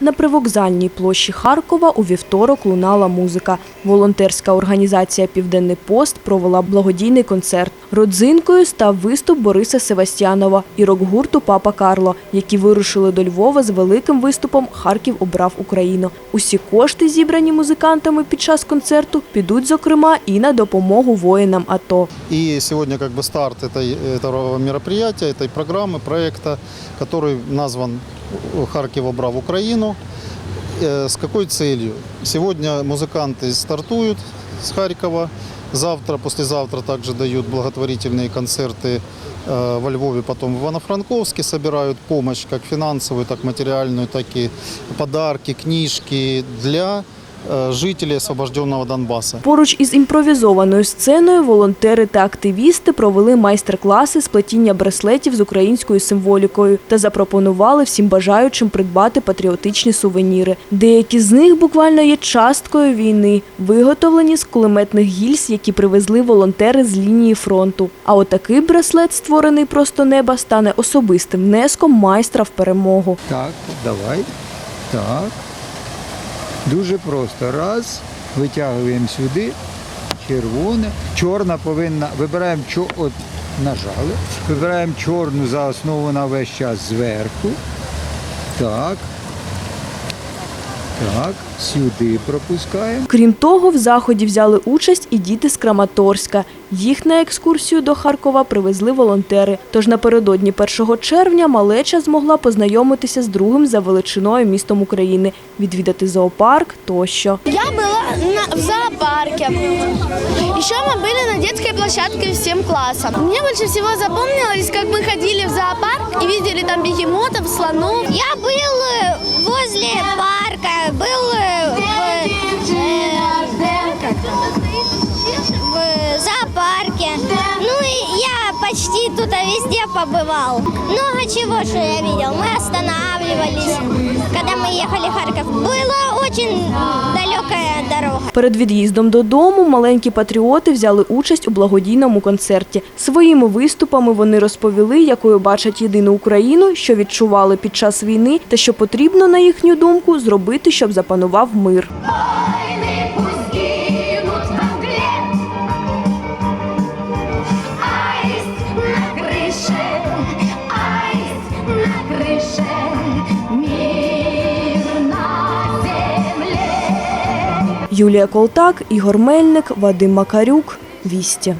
На привокзальній площі Харкова у вівторок лунала музика. Волонтерська організація Південний Пост провела благодійний концерт. Родзинкою став виступ Бориса Севастьянова і рок-гурту Папа Карло, які вирушили до Львова з великим виступом Харків обрав Україну. Усі кошти, зібрані музикантами під час концерту, підуть зокрема і на допомогу воїнам АТО. И сегодня как бы старт этой, этого мероприятия, этой программы, проекта, который назван «Харьков обрав Украину». Э, С какой целью? Сегодня музыканты стартуют с Харькова. Завтра, послезавтра также дают благотворительные концерты э, во Львове, потом в Ивано-Франковске собирают помощь, как финансовую, так материальную, так и подарки, книжки для э, жителей освобожденного Донбасса. Поруч із імпровізованою сценою волонтери та активісти провели майстер-класи з плетіння браслетів з українською символікою та запропонували всім бажаючим придбати патріотичні сувеніри. Деякі з них буквально є часткою війни, виготовлені з кулеметних гільз, які привезли волонтери з лінії фронту. А отакий браслет, створений просто неба, стане особистим внеском майстра в перемогу. Так, давай. Так. Дуже просто. Раз. Витягуємо сюди. Червоне. Чорна повинна. Вибираємо чо... от, нажали. Вибираємо чорну за основу на весь час зверху. Так. Так. Сюди пропускаємо. Крім того, в заході взяли участь і діти з Краматорська. Їх на екскурсію до Харкова привезли волонтери. Тож напередодні 1 червня малеча змогла познайомитися з другим за величиною містом України, відвідати зоопарк тощо. Я была на- в зоопарке. Еще мы были на детской площадке всем классом. Мне больше всего запомнилось, как мы ходили в зоопарк и видели там бегемотов, слонов. Я был э, возле парка, зоопарке. Ну и я почти тут везде побывал. Много чего, что я видел. Мы останавливались, когда мы ехали в Харьков. Была очень далекая дорога. Перед від'їздом додому маленькі патріоти взяли участь у благодійному концерті. Своїми виступами вони розповіли, якою бачать єдину Україну, що відчували під час війни, та що потрібно, на їхню думку, зробити, щоб запанував мир. Юлія Колтак, Ігор Мельник, Вадим Макарюк. Вісті.